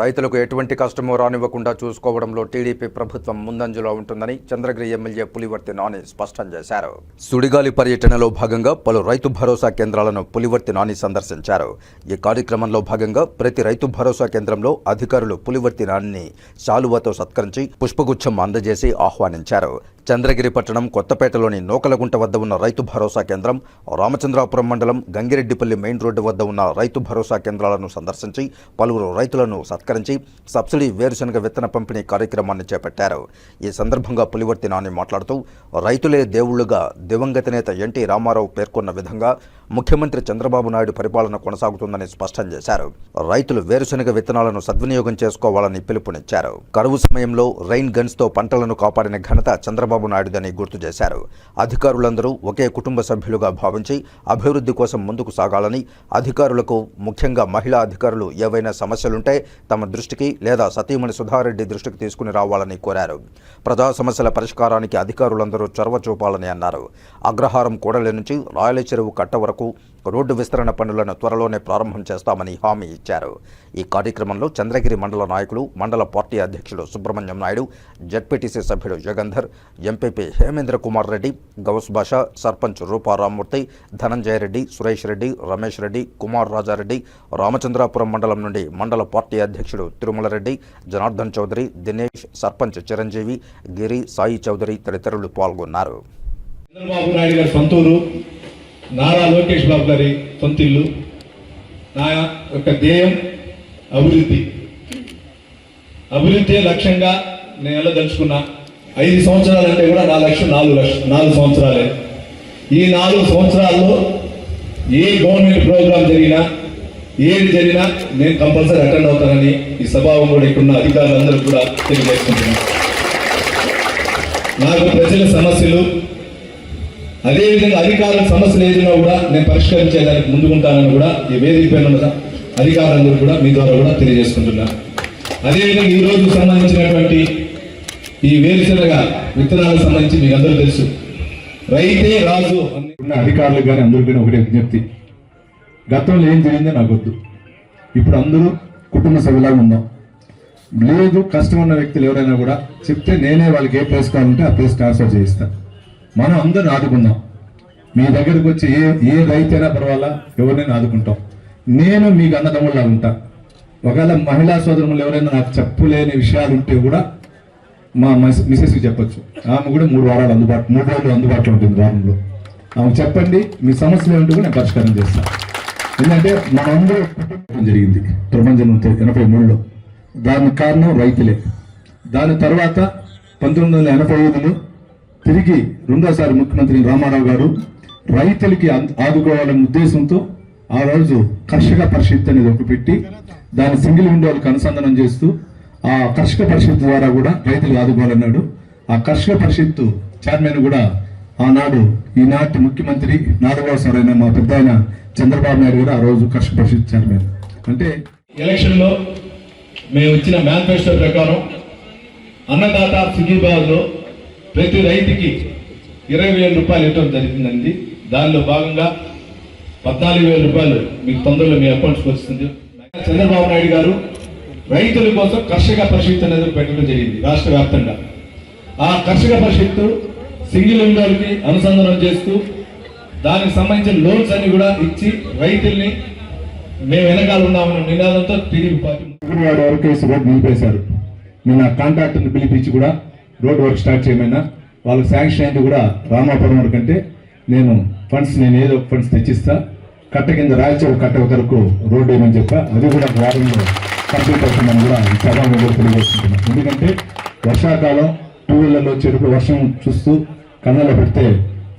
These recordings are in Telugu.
రైతులకు ఎటువంటి కష్టమో రానివ్వకుండా చూసుకోవడంలో టీడీపీ ప్రభుత్వం ముందంజలో ఉంటుందని చంద్రగిరి ఎమ్మెల్యే పులివర్తి నాని స్పష్టం చేశారు. సుడిగాలి పర్యటనలో భాగంగా పలు రైతు భరోసా కేంద్రాలను పులివర్తి నాని సందర్శించారు. ఈ కార్యక్రమంలో భాగంగా ప్రతి రైతు భరోసా కేంద్రంలో అధికారులు పులివర్తి నాని శాలువాతో సత్కరించి పుష్పగుచ్చం అందజేసి ఆహ్వానించారు. చంద్రగిరి పట్టణం కొత్తపేటలోని నూకలగుంట వద్ద ఉన్న రైతు భరోసా కేంద్రం రామచంద్రాపురం మండలం గంగిరెడ్డిపల్లి మెయిన్ రోడ్డు వద్ద ఉన్న రైతు భరోసా కేంద్రాలను సందర్శించి పలువురు రైతులను సత్కరించి సబ్సిడీ వేరుశనగ విత్తన పంపిణీ కార్యక్రమాన్ని చేపట్టారు. ఈ సందర్భంగా పులివర్తి నాని మాట్లాడుతూ రైతులే దేవుళ్ళుగా దివంగత నేత ఎన్టీ రామారావు పేర్కొన్న విధంగా ముఖ్యమంత్రి చంద్రబాబు నాయుడు పరిపాలన కొనసాగుతుందని స్పష్టం చేశారు. రైతులు వేరుశనగ విత్తనాలను సద్వినియోగం చేసుకోవాలని పిలుపునిచ్చారు. కరువు సమయంలో రైన్ గన్స్తో పంటలను కాపాడిన ఘనత చంద్రబాబు నాయుడుదని గుర్తు చేశారు. అధికారులందరూ ఒకే కుటుంబ సభ్యులుగా భావించి అభివృద్ధి కోసం ముందుకు సాగాలని అధికారులకు ముఖ్యంగా మహిళా అధికారులు ఏవైనా సమస్యలుంటే తమ దృష్టికి లేదా సతీమణి సుధారెడ్డి దృష్టికి తీసుకుని రావాలని కోరారు. ప్రజా సమస్యల పరిష్కారానికి అధికారులందరూ చొరవ చూపాలని అన్నారు. అగ్రహారం కూడలి నుంచి రాయల చెరువు కట్ట వరకు రోడ్డు విస్తరణ పనులను త్వరలోనే ప్రారంభం చేస్తామని హామీ ఇచ్చారు. ఈ కార్యక్రమంలో చంద్రగిరి మండల నాయకులు మండల పార్టీ అధ్యక్షుడు సుబ్రహ్మణ్యం నాయుడు జడ్పీటీసీ సభ్యుడు జగంధర్ ఎంపీపీ హేమేంద్ర కుమార్ రెడ్డి గౌస్ బాషా సర్పంచ్ రూపా రామ్మూర్తి ధనంజయ రెడ్డి సురేష్ రెడ్డి రమేష్ రెడ్డి కుమార్ రాజారెడ్డి రామచంద్రాపురం మండలం నుండి మండల పార్టీ అధ్యక్షుడు తిరుమల రెడ్డి జనార్దన్ చౌదరి దినేష్ సర్పంచ్ చిరంజీవి గిరి సాయి చౌదరి తదితరులు పాల్గొన్నారు. చంద్రబాబు నాయుడు గారి సొంతూరు. నారా లోకేష్ బాబు గారి సొంతిల్లు నా యొక్క ధ్యేయం అభివృద్ధి. అభివృద్ధి లక్ష్యంగా నేను వెళ్ళదలుచుకున్నా ఐదు సంవత్సరాలు అంటే కూడా నా లక్ష్యం నాలుగు లక్ష నాలుగు సంవత్సరాలే. ఈ నాలుగు సంవత్సరాల్లో ఏ గవర్నమెంట్ ప్రోగ్రాం జరిగినా ఏది జరిగినా నేను కంపల్సరీ అటెండ్ అవుతానని ఈ సభావం కూడా ఇక్కడున్న అధికారులందరూ కూడా తెలియజేసుకుంటున్నాను. నాకు ప్రజల సమస్యలు అదేవిధంగా అధికారుల సమస్యలు ఏదైనా కూడా నేను పరిష్కరించేదానికి ముందుకుంటానని కూడా ఈ వేదిక పైన ఉన్న అధికారులందరూ కూడా మీ ద్వారా కూడా తెలియజేసుకుంటున్నా. అదేవిధంగా ఈ రోజు సంబంధించినటువంటి ఈ వేరుశనగ విత్తనాలకు సంబంధించి మీకు అందరూ తెలుసు. రైతే రాజు అని ఉన్న అధికారులకు కానీ అందరూ కానీ ఒకటే విజ్ఞప్తి. గతంలో ఏం జరిగిందో నాకు వద్దు. ఇప్పుడు అందరూ కుటుంబ సభ్యులాగా ఉన్నాం. లేదు కష్టం ఉన్న వ్యక్తులు ఎవరైనా కూడా చెప్తే నేనే వాళ్ళకి ఏ ప్లేస్ కావాలంటే ఆ ప్లేస్ ట్రాన్స్ఫర్ చేయిస్తాను మనం అందరూ ఆదుకుందాం. మీ దగ్గరకు వచ్చి ఏ ఏ రైతైనా పర్వాలా? ఎవరినైనా ఆదుకుంటాం. నేను మీకు అన్నదమ్ముళ్ళ ఉంటా. ఒకవేళ మహిళా సోదరులు ఎవరైనా నాకు చెప్పలేని విషయాలు ఉంటే కూడా మా మిస్- మిసెస్కి చెప్పచ్చు. ఆమె కూడా మూడు వారాలు అందుబాటు మూడు రోజులు అందుబాటులో ఉంటుంది వారంలో. ఆమె చెప్పండి మీ సమస్యలు ఏమిటో కూడా నేను పరిష్కారం చేస్తాను ఎందుకంటే మనందరూ జరిగింది. ప్రపంచం ఎనభై మూడులో. దానికి కారణం రైతులే. దాని తర్వాత పంతొమ్మిది వందల ఎనభై ఐదులో తిరిగి రెండోసారి ముఖ్యమంత్రి రామారావు గారు రైతులకి ఆదుకోవాలనే ఉద్దేశంతో ఆ రోజు కర్షక పరిషత్ అనేది ఒకటి పెట్టి దాన్ని సింగిల్ విండోలకు అనుసంధానం చేస్తూ ఆ కర్షక పరిషత్ ద్వారా కూడా రైతులు ఆదుకోవాలన్నాడు. ఆ కర్షక పరిషత్తు చైర్మన్ కూడా ఆనాడు ఈనాటి ముఖ్యమంత్రి నాలుగవసరైన మా పెద్ద ఆయన చంద్రబాబు నాయుడు గారు ఆ రోజు కర్షక పరిషత్ చైర్మన్. అంటే ఎలక్షన్లో మేము ఇచ్చిన మేనిఫెస్టో ప్రకారం అన్నదాత సుఖీభాగ్లో ప్రతి రైతుకి ఇరవై వేల రూపాయలు ఇవ్వడం జరిగిందండి. దానిలో భాగంగా పద్నాలుగు వేల రూపాయలు మీకు తొందరలో మీ అకౌంట్స్కి వస్తుంది. చంద్రబాబు నాయుడు గారు రైతుల కోసం కర్షక పరిషత్ అనేది పెట్టడం జరిగింది రాష్ట్ర వ్యాప్తంగా. ఆ కర్షక పరిషత్తు సింగిల్ విండోలకి అనుసంధానం చేస్తూ దానికి సంబంధించిన లోన్స్ అన్ని కూడా ఇచ్చి రైతుల్ని మేము వెనకాల ఉన్నామన్న నినాదంతో టీడీపీ పార్టీ వరకు నిలిపేశారు. నేను కాంట్రాక్టర్ని పిలిపించి కూడా రోడ్ వర్క్ స్టార్ట్ చేయమైనా వాళ్ళకి శాంక్షన్ అయింది కూడా రామాపురం వరకు అంటే నేను ఫండ్స్ నేను ఏదో ఫండ్స్ తెచ్చిస్తా. కట్ట కింద రాయచౌ కట్ట వరకు రోడ్డు ఏమని చెప్పా? అది కూడా వారంలో కంప్లీట్ అవుతుందని కూడా ఈ సభలో తెలియజేస్తున్నాను ఎందుకంటే వర్షాకాలం టూ వీలర్లో చెరుకు వర్షం చూస్తూ కళ్ళలో పెడితే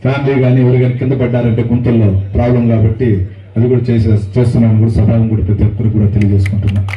ఫ్యామిలీ కానీ ఎవరు కానీ కింద పడ్డారంటే గుంతల్లో ప్రాబ్లం కాబట్టి అది కూడా చేసే చేస్తున్నామని కూడా సభావం కూడా ప్రతి ఒక్కరికి కూడా తెలియజేసుకుంటున్నాను